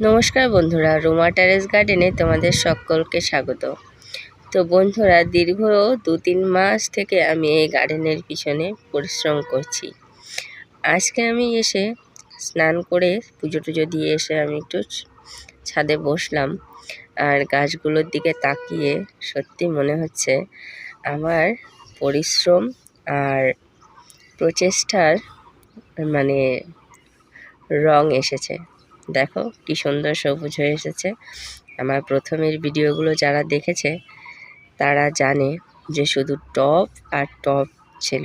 নমস্কার বন্ধুরা, রোমা টেরেস গার্ডেনে তোমাদের সকলকে স্বাগত। তো বন্ধুরা, দীর্ঘ দু তিন মাস থেকে আমি এই গার্ডেনের পিছনে পরিশ্রম করছি। আজকে আমি এসে স্নান করে পুজো টুজো দিয়ে এসে আমি একটু ছাদে বসলাম। আর গাছগুলোর দিকে তাকিয়ে সত্যি মনে হচ্ছে আমার পরিশ্রম আর প্রচেষ্টার মানে রং এসেছে। দেখো কি সুন্দর সবুজ হয়ে এসেছে। আমার প্রথমের ভিডিওগুলো যারা দেখেছে, তারা জানে যে শুধু টপ আর টপ ছিল,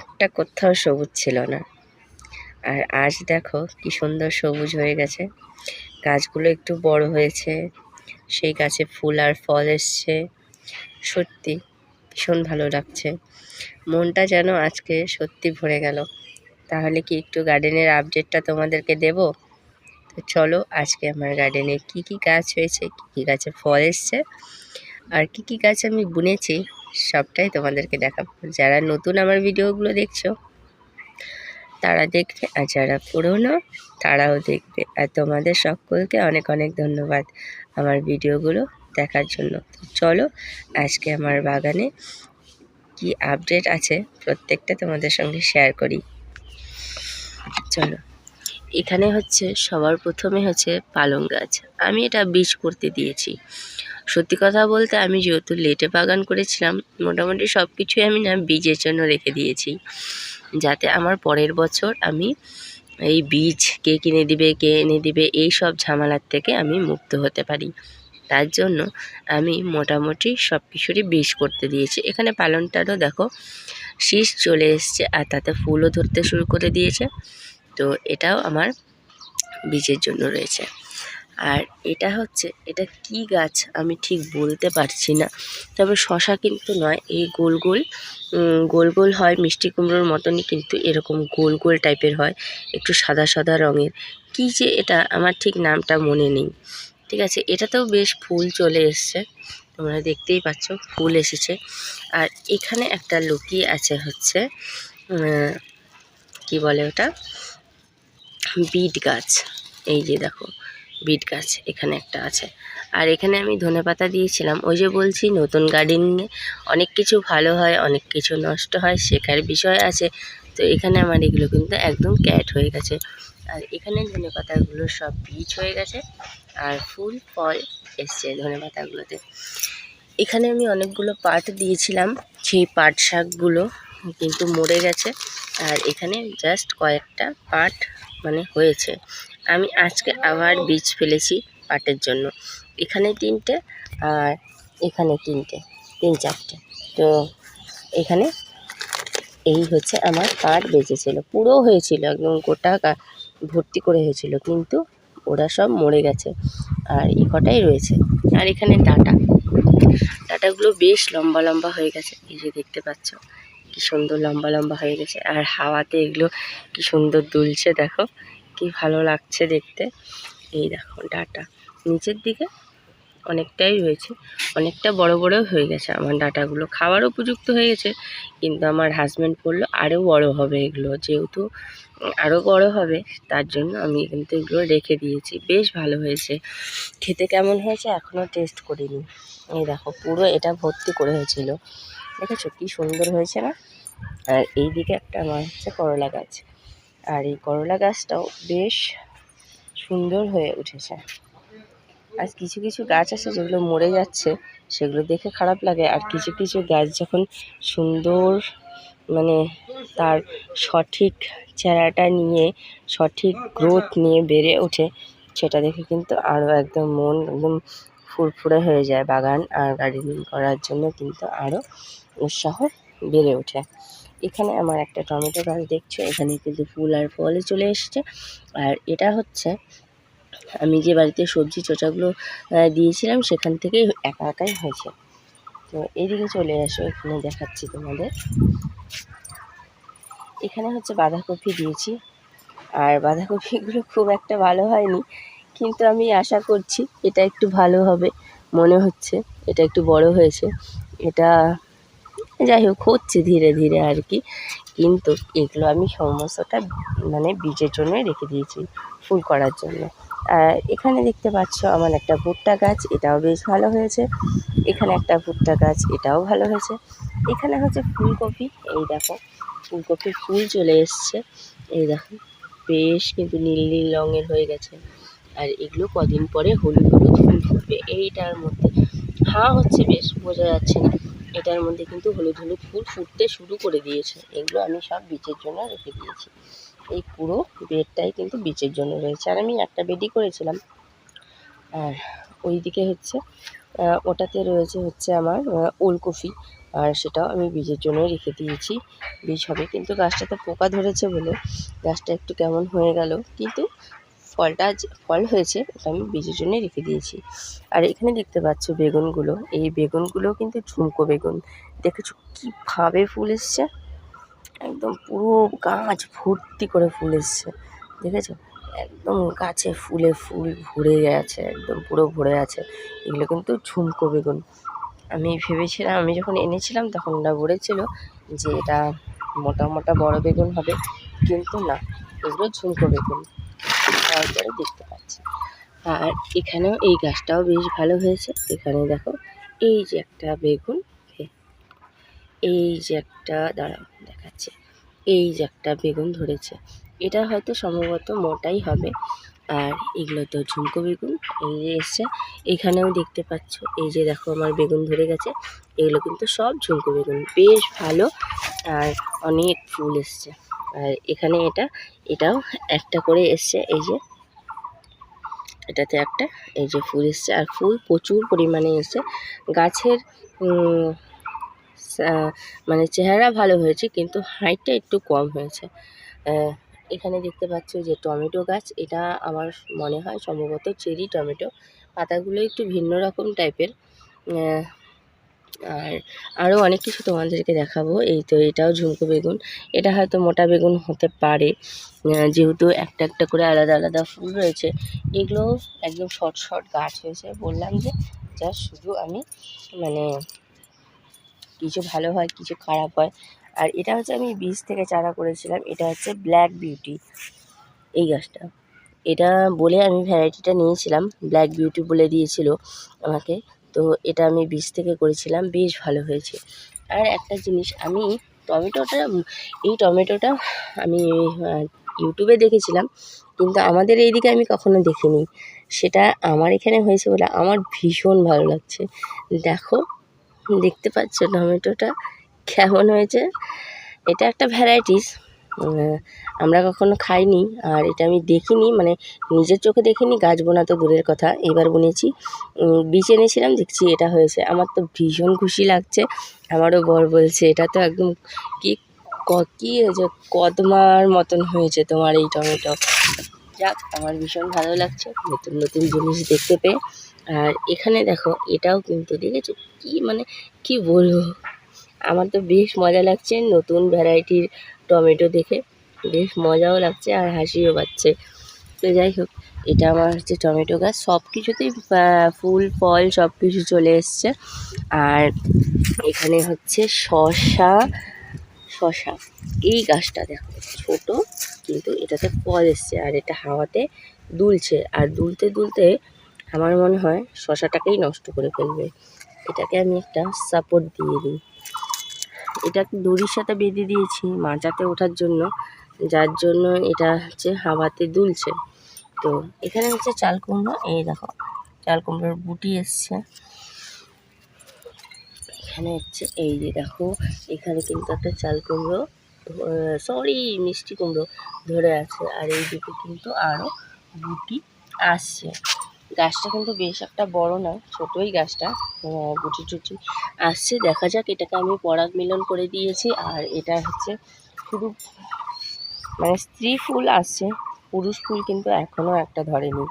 একটা কোথাও সবুজ ছিল না। আর আজ দেখো কি সুন্দর সবুজ হয়ে গেছে। গাছগুলো একটু বড় হয়েছে, সেই গাছে ফুল আর ফল এসছে। সত্যি ভীষণ ভালো লাগছে। মনটা যেন আজকে সত্যি ভরে গেল। তাহলে কি একটু গার্ডেনের আপডেটটা তোমাদেরকে দেবো? তো চলো আজকে আমার গার্ডেনে কি কি গাছ হয়েছে, কি কি গাছে ফল এসছে, আর কি কি গাছ আমি বুনেছি সবটাই তোমাদেরকে দেখাবো। যারা নতুন আমার ভিডিওগুলো দেখছ, তারা দেখবে আর যারা পুরনো, তারাও দেখবে। আর তোমাদের সকলকে অনেক অনেক ধন্যবাদ আমার ভিডিওগুলো দেখার জন্য। চলো আজকে আমার বাগানে কি আপডেট আছে প্রত্যেকটা তোমাদের সঙ্গে শেয়ার করি। চলো। এখানে হচ্ছে সবার প্রথমে হচ্ছে পালং গাছ। আমি এটা বীজ করতে দিয়েছি। সত্যি কথা বলতে আমি যেহেতু লেটে বাগান করেছিলাম, মোটামুটি সব কিছুই আমি না বীজের জন্য রেখে দিয়েছি। যাতে আমার পরের বছর আমি এই বীজ কে কিনে দিবে, কে এনে দিবে, এই সব ঝামেলার থেকে আমি মুক্ত হতে পারি। তার জন্য আমি মোটামুটি সব কিছুরই বীজ করতে দিয়েছি। এখানে পালনটারও দেখো শীষ চলে এসছে আর তাতে ফুলও ধরতে শুরু করে দিয়েছে। তো এটাও আমার বীজের জন্য রয়েছে। আর এটা হচ্ছে, এটা কি গাছ আমি ঠিক বলতে পারছি না, তবে শশা কিন্তু নয়, এই গোল গোল গোল গোল হয়, মিষ্টি কুমড়োর মতনই কিন্তু এরকম গোল গোল টাইপের হয়, একটু সাদা সাদা রঙের। কি যে এটা, আমার ঠিক নামটা মনে নেই। ঠিক আছে, এটাতেও বেশ ফুল চলে এসছে, তোমরা দেখতেই পাচ্ছ, ফুল এসেছে। আর এখানে একটা লুকিয়ে আছে হচ্ছে কি বলে ওটা? বিট গাছ। এই যে দেখো, বিট গাছ এখানে একটা আছে। আর এখানে আমি ধনে পাতা দিয়েছিলাম। ওই যে বলছি, নতুন গার্ডেনিংয়ে অনেক কিছু ভালো হয়, অনেক কিছু নষ্ট হয়, শেখার বিষয় আছে। তো এখানে আমার এগুলো কিন্তু একদম ক্যাট হয়ে গেছে। আর এখানে ধনে পাতাগুলো সব বীজ হয়ে গেছে। আর ফুল, ফল এসছে ধনে পাতাগুলোতে। এখানে আমি অনেকগুলো পাট দিয়েছিলাম। সেই পাট শাকগুলো কিন্তু মরে গেছে। আর এখানে জাস্ট কয়েকটা পাট মানে হয়েছে। আমি আজকে আবার বীজ ফেলেছি পাটের জন্য। এখানে তিনটে আর এখানে তিনটে, তিন চারটে। তো এখানে এই হচ্ছে আমার পাট বেঁচেছিল। পুরো হয়েছিল, একদম গোটা ভর্তি করে হয়েছিল, কিন্তু ওরা সব মরে গেছে আর এই কটাই রয়েছে। আর এখানে ডাটা, ডাটাগুলো বেশ লম্বা লম্বা হয়ে গেছে, এই যে দেখতে পাচ্ছ। কি সুন্দর লম্বা লম্বা হয়ে গেছে। আর হাওয়াতে এগুলো কি সুন্দর দুলছে, দেখো। কি ভালো লাগছে দেখতে। এই দেখো, ডাটা। নিচের দিকে অনেকটাই হয়েছে। অনেকটা বড় বড় হয়ে গেছে আমার ডাটাগুলো। খাওয়ার উপযুক্ত হয়ে গেছে, কিন্তু আমার হাজব্যান্ড বলল আরও বড় হবে এগুলো। যেহেতু আরও বড় হবে, তার জন্য আমি কিন্তু এগুলো রেখে দিয়েছি। বেশ ভালো হয়েছে। খেতে কেমন হয়েছে এখনও টেস্ট করিনি। এই দেখো, পুরো এটা ভর্তি করে হয়েছিল। দেখেছ কী সুন্দর হয়েছে না? আর এই দিকে একটা আমার হচ্ছে করলা গাছ। আর এই করলা গাছটাও বেশ সুন্দর হয়ে উঠেছে। আর কিছু কিছু গাছ আছে যেগুলো মরে যাচ্ছে, সেগুলো দেখে খারাপ লাগে। আর কিছু কিছু গাছ যখন সুন্দর মানে তার সঠিক চেহারাটা নিয়ে, সঠিক গ্রোথ নিয়ে বেড়ে ওঠে, সেটা দেখে কিন্তু আরও একদম মন একদম ফুরফুরে হয়ে যায় বাগান আর গার্ডেনিং করার জন্য কিন্তু আরও উৎসাহ বেড়ে ওঠে। এখানে আমার একটা টমেটো গাছ দেখছ, এখানে কিন্তু ফুল আর ফলে চলে এসছে। আর এটা হচ্ছে, আমি যে বাড়িতে সবজি চোচাগুলো দিয়েছিলাম সেখান থেকেই একা একাই হয়েছে। তো এইদিকে চলে আসো, এখানে দেখাচ্ছি তোমাদের। এখানে হচ্ছে বাঁধাকপি দিয়েছি। আর বাঁধাকপিগুলো খুব একটা ভালো হয়নি। কিন্তু আমি আশা করছি এটা একটু ভালো হবে। মনে হচ্ছে এটা একটু বড় হয়েছে। এটা যাই হোক, হচ্ছে ধীরে ধীরে আর কি। কিন্তু এগুলো আমি সমস্তটা মানে বীজের জন্যই রেখে দিয়েছি ফুল করার জন্য। আর এখানে দেখতে পাচ্ছ আমার একটা ভুট্টা গাছ, এটাও বেশ ভালো হয়েছে। এখানে একটা ভুট্টা গাছ, এটাও ভালো হয়েছে। এখানে হচ্ছে ফুলকপি, এই দেখো, ফুলকপির ফুল চলে এসছে। এই দেখো, বেশ কিন্তু নীল নীল রঙের হয়ে গেছে। আর এগুলো কদিন পরে হলুদ হলুদ ফুল ফুটবে। এইটার মধ্যে হাঁ হচ্ছে বেশ বোঝা যাচ্ছে না। এটার মধ্যে কিন্তু হলুদ হলুদ ফুল ফুটতে শুরু করে দিয়েছে। এগুলো আমি সব বীজের জন্য রেখে দিয়েছি। এই পুরো বেডটাই কিন্তু বীজের জন্য রয়েছে। আর আমি একটা বেডই করেছিলাম। আর ওইদিকে হচ্ছে ওটাতে রয়েছে হচ্ছে আমার আহ, ওলকপি। আর সেটাও আমি বীজের জন্য রেখে দিয়েছি। বীজ হবে কিন্তু গাছটাতে পোকা ধরেছে বলে গাছটা একটু কেমন হয়ে গেল। কিন্তু ফলটা ফল হয়েছে, ওটা আমি বীজের জন্যই রেখে দিয়েছি। আর এখানে দেখতে পাচ্ছ বেগুনগুলো। এই বেগুনগুলো কিন্তু ঝুমকো বেগুন। দেখেছ কীভাবে ফুল এসছে? একদম পুরো গাছ ভর্তি করে ফুল এসছে। দেখেছ? একদম গাছে ফুলে ফুল ভরে গেছে, একদম পুরো ভরে আছে। এগুলো কিন্তু ঝুমকো বেগুন। আমি ভেবেছিলাম, আমি যখন এনেছিলাম তখন ওরা বলেছিল যে এটা মোটা মোটা বড় বেগুন হবে, কিন্তু না, এগুলো ঝুমকো বেগুন। তারপরে দেখতে পাচ্ছি। আর এখানেও এই গাছটাও বেশ ভালো হয়েছে। এখানে দেখো, এই যে একটা বেগুন এই যে একটা, দাঁড়াও, দেখাচ্ছে। এই যে একটা বেগুন ধরেছে। এটা হয়তো সম্ভবত মোটাই হবে। আর এগুলো তো ঝুমকো বেগুন, এই যে এসছে। এখানেও দেখতে পাচ্ছ, এই যে দেখো আমার বেগুন ধরে গেছে। এগুলো কিন্তু সব ঝুমকো বেগুন। বেশ ভালো। আর অনেক ফুল এসছে। আর এখানে এটা, এটাও একটা করে এসছে, এই যে। এটাতে একটা, এই যে ফুল এসছে, আর ফুল প্রচুর পরিমাণে এসছে। গাছের মানে চেহারা ভালো হয়েছে, কিন্তু হাইটটা একটু কম হয়েছে। এখানে দেখতে পাচ্ছ যে টমেটো গাছ, এটা আমার মনে হয় সম্ভবত চেরি টমেটো। পাতাগুলো একটু ভিন্ন রকম টাইপের। আর আরও অনেক কিছু তোমাদেরকে দেখাবো। এই তো এটাও ঝুমকো বেগুন। এটা হয়তো মোটা বেগুন হতে পারে। যেহেতু একটা একটা করে আলাদা আলাদা ফুল রয়েছে এগুলো একদম শর্ট শর্ট গাছ হয়েছে। বললাম যে যা শুধু আমি মানে কিছু ভালো হয়, কিছু খারাপ হয়। আর এটা হচ্ছে আমি বীজ থেকে চারা করেছিলাম। এটা হচ্ছে ব্ল্যাক বিউটি এই গাছটা। এটা বলে আমি ভ্যারাইটিটা নিয়েছিলাম। ব্ল্যাক বিউটি বলে দিয়েছিল আমাকে। তো এটা আমি বীজ থেকে করেছিলাম, বেশ ভালো হয়েছে। আর একটা জিনিস, আমি টমেটোটা, এই টমেটোটা আমি ইউটিউবে দেখেছিলাম, কিন্তু আমাদের এইদিকে আমি কখনো দেখিনি। সেটা আমার এখানে হয়েছে বলে আমার ভীষণ ভালো লাগছে। দেখো, দেখতে পাচ্ছ টমেটোটা কেমন হয়েছে? এটা একটা ভ্যারাইটিস আমরা কখনো খাইনি, আর এটা আমি দেখিনি মানে নিজের চোখে দেখিনি, গাছ বোনা তো দূরের কথা এবার বুনেছি। বীজ এনেছিলাম, দেখছি এটা হয়েছে। আমার তো ভীষণ খুশি লাগছে, আমারও বর বলছে, এটা তো একদম কি ক- কি হয়েছে কদমার মতন হয়েছে তোমার এই টমেটো। যাক, আমার ভীষণ ভালো লাগছে, নতুন নতুন জিনিস দেখতে পেয়ে। আর এখানে দেখো, এটাও কিন্তু দেখেছ, কি মানে কি বলব? আমার তো বেশ মজা লাগছে নতুন ভ্যারাইটির টমেটো দেখে। বেশ মজাও লাগছে আর হাসিও পাচ্ছে। তো যাই হোক, এটা আমার হচ্ছে টমেটো গাছ। সব কিছুতেই ফুল, ফল সব কিছু চলে এসছে। আর এখানে হচ্ছে শশা শশা এই গাছটা দেখো, ছোট, কিন্তু এটাতে ফল এসছে আর এটা হাওয়াতে দুলছে। আর দুলতে দুলতে আমার মনে হয় শশাটাকেই নষ্ট করে ফেলবে। এটাকে আমি একটা সাপোর্ট দিয়ে দিই। এটা দড়ির সাথে বেঁধে দিয়েছি মাচাতে ওঠার জন্য। যার জন্য এটা হচ্ছে হাওয়াতে দুলছে। তো এখানে হচ্ছে চাল কুমড়ো, এই দেখো, চাল কুমড়োর বুটি এসছে। এখানে হচ্ছে, এই যে দেখো, এখানে কিন্তু একটা চাল কুমড়ো সরি মিষ্টি কুমড়ো ধরে আছে। আর এই দিকে কিন্তু আরও বুটি আসছে। গাছটা কিন্তু বেশ একটা বড় না, ছোটোই গাছটা। গুটি টুটি আসছে। দেখা যাক, এটাকে আমি পরাগ মিলন করে দিয়েছি। আর এটা হচ্ছে শুধু মানে স্ত্রী ফুল আসছে, পুরুষ ফুল কিন্তু এখনও একটা ধরেনি।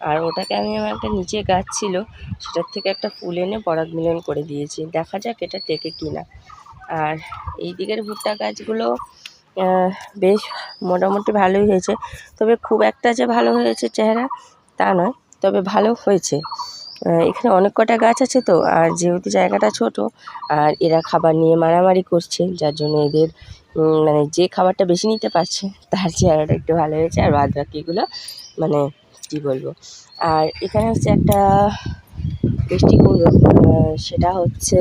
আর ওটাকে আমি আমার একটা নিচে গাছ ছিল, সেটার থেকে একটা ফুল এনে পরাগ মিলন করে দিয়েছি। দেখা যাক এটা টেকে কি না আর এই দিকের ভুট্টা গাছগুলো বেশ মোটামুটি ভালোই হয়েছে। তবে খুব একটা যে ভালো হয়েছে চেহারা তা নয়। তবে ভালো হয়েছে। এখানে অনেক কটা গাছ আছে তো, আর যেহেতু জায়গাটা ছোট, আর এরা খাবার নিয়ে মারামারি করছে, যার জন্য এদের মানে যে খাবারটা বেশি নিতে পারছে, তার চেহারাটা একটু ভালো হয়েছে, আর বাদ বাকিগুলো মানে কি বলব। আর এখানে হচ্ছে একটা মিষ্টি কুমড়ো সেটা হচ্ছে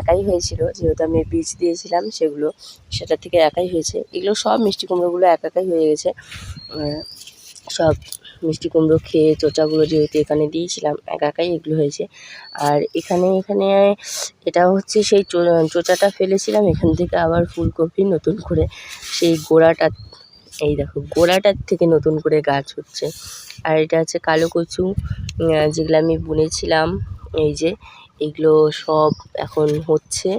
একাই হয়েছিল, যেহেতু আমি বীজ দিয়েছিলাম, সেগুলো সেটা থেকে একাই হয়েছে। এগুলো সব মিষ্টি কুমড়োগুলো এক একাই হয়ে গেছে সব মিষ্টি কুমড়ো খেয়ে চোচাগুলো যেহেতু এখানে দিয়েছিলাম, একা একাই এগুলো হয়েছে। আর এখানে এখানে এটা হচ্ছে সেই চোচাটা ফেলেছিলাম, এখান থেকে আবার ফুলকপি নতুন করে সেই গোড়াটা, এই দেখো গোড়াটার থেকে নতুন করে গাছ হচ্ছে। আর এটা হচ্ছে কালো কচু যেগুলো আমি বুনেছিলাম, এই যে, এগুলো সব এখন হচ্ছে,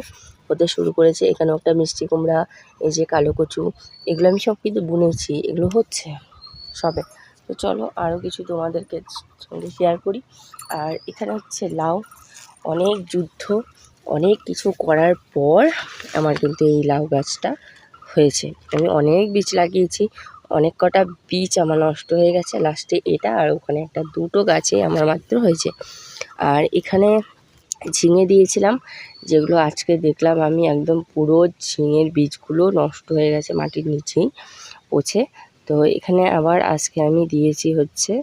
হতে শুরু করেছে। এখানে একটা মিষ্টি কুমড়া, এই যে কালো কচু, এগুলো আমি সব কিন্তু বুনেছি, এগুলো হচ্ছে সবে। তো চলো আরও কিছু তোমাদেরকে সঙ্গে শেয়ার করি। আর এখানে হচ্ছে লাউ। অনেক যুদ্ধ, অনেক কিছু করার পর আমার কিন্তু এই লাউ গাছটা হয়েছে। আমি অনেক বীজ লাগিয়েছি, অনেক কটা বীজ আমার নষ্ট হয়ে গেছে। লাস্টে এটা আর ওখানে একটা দুটো গাছে আমার মাত্র হয়েছে। আর এখানে ঝিঙে দিয়েছিলাম, যেগুলো আজকে দেখলাম আমি একদম পুরো ঝিঙের বীজগুলো নষ্ট হয়ে গেছে মাটির নিচেই পচে। তো এখানে আবার আজকে আমি দিয়েছি হচ্ছে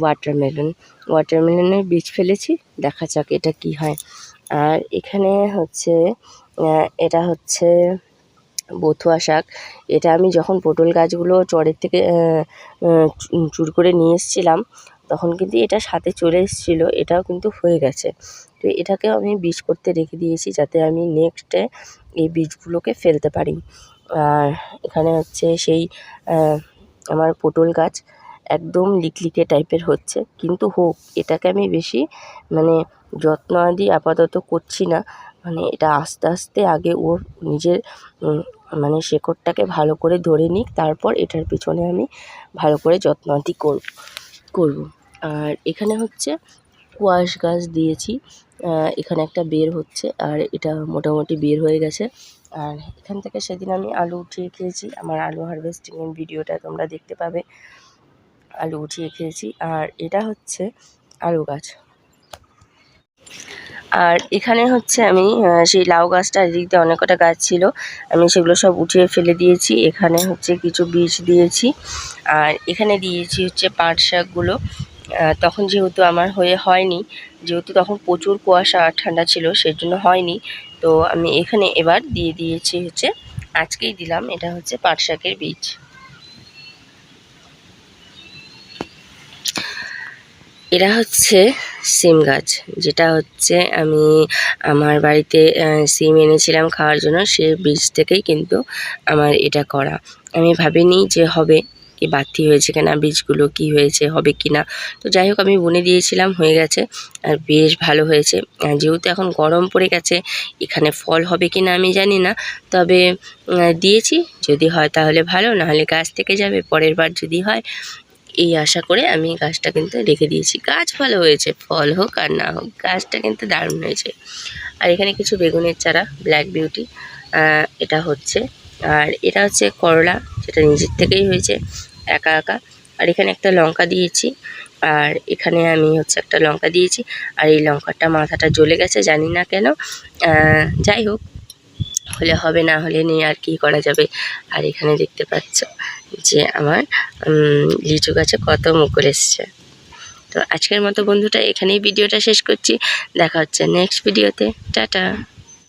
ওয়াটারমেলন ওয়াটারমেলনের বীজ ফেলেছি, দেখা যাক এটা কি হয়। আর এখানে হচ্ছে এটা হচ্ছে বথুয়া শাক। এটা আমি যখন পটল গাছগুলো চরের থেকে চুর করে নিয়ে এসেছিলাম, তখন কিন্তু এটা সাথে চলে এসেছিল, এটাও কিন্তু হয়ে গেছে। তো এটাকেও আমি বীজ করতে রেখে দিয়েছি, যাতে আমি নেক্সটে এই বীজগুলোকে ফেলতে পারি। আর এখানে হচ্ছে সেই আমার পটল গাছ একদম লিকলিকে টাইপের হচ্ছে। কিন্তু হোক, এটাকে আমি বেশি মানে যত্ন আদি আপাতত করছি না। মানে এটা আস্তে আস্তে আগে ও নিজের মানে শেকড়টাকে ভালো করে ধরে নিক, তারপর এটার পিছনে আমি ভালো করে যত্ন আদি করব করব। আর এখানে হচ্ছে কোয়াশ গাছ দিয়েছি। এখানে একটা বের হচ্ছে, আর এটা মোটামুটি বের হয়ে গেছে। আর এখান থেকে সেদিন আমি আলু উঠিয়ে খেয়েছি। আমার আলু হারভেস্টিংয়ের ভিডিওটা তোমরা দেখতে পাবে। আলু উঠিয়ে খেয়েছি। আর এটা হচ্ছে আলু গাছ। আর এখানে হচ্ছে আমি সেই লাউ গাছটা এদিক দিয়ে অনেক কটা গাছ ছিল। আমি সেগুলো সব উঠিয়ে ফেলে দিয়েছি। এখানে হচ্ছে কিছু বীজ দিয়েছি। আর এখানে দিয়েছি হচ্ছে পাট শাকগুলো। তখন যেহেতু আমার হয়ে, হয়নি, যেহেতু তখন প্রচুর কুয়াশা আর ঠান্ডা ছিল, সেজন্য হয়নি। তো আমি এখানে এবার দিয়ে দিয়েছি হচ্ছে, আজকেই দিলাম, এটা হচ্ছে পাট শাকের বীজ। এরা হচ্ছে সিম গাছ, যেটা হচ্ছে আমি আমার বাড়িতে সিম এনেছিলাম খাওয়ার জন্য, সে বীজ থেকেই কিন্তু আমার এটা করা। আমি ভাবিনি যে হবে কি বাতি হয়েছে কিনা, বীজগুলো কি হয়েছে, হবে কি না তো যাই হোক, আমি বুনে দিয়েছিলাম, হয়ে গেছে। আর বেশ ভালো হয়েছে। যেহেতু এখন গরম পড়ে গেছে, এখানে ফল হবে কি না আমি জানি না। তবে দিয়েছি। যদি হয় তাহলে ভালো, নাহলে গাছ থেকে যাবে, পরের বার যদি হয়, এই আশা করে আমি গাছটা কিন্তু রেখে দিয়েছি। গাছ ভালো হয়েছে, ফল হোক আর না হোক, গাছটা কিন্তু দারুণ হয়েছে। আর এখানে কিছু বেগুনের চারা ব্ল্যাক বিউটি এটা হচ্ছে। আর এটা হচ্ছে করলা, যেটা নিজের থেকেই হয়েছে, একা একা। আর এখানে একটা লঙ্কা দিয়েছি, আর এখানে আমি হচ্ছে একটা লঙ্কা দিয়েছি। আর এই লঙ্কাটা মাথাটা জ্বলে গেছে, জানি না কেন। যাই হোক, হলে হবে না হলে নেই, আর কি করা যাবে? আর এখানে দেখতে পাচ্ছ যে আমার লিচু গাছে কত মুকুল এসছে। তো আজকের মতো বন্ধুটা, এখানেই ভিডিওটা শেষ করছি। দেখা হচ্ছে নেক্সট ভিডিওতে টাটা।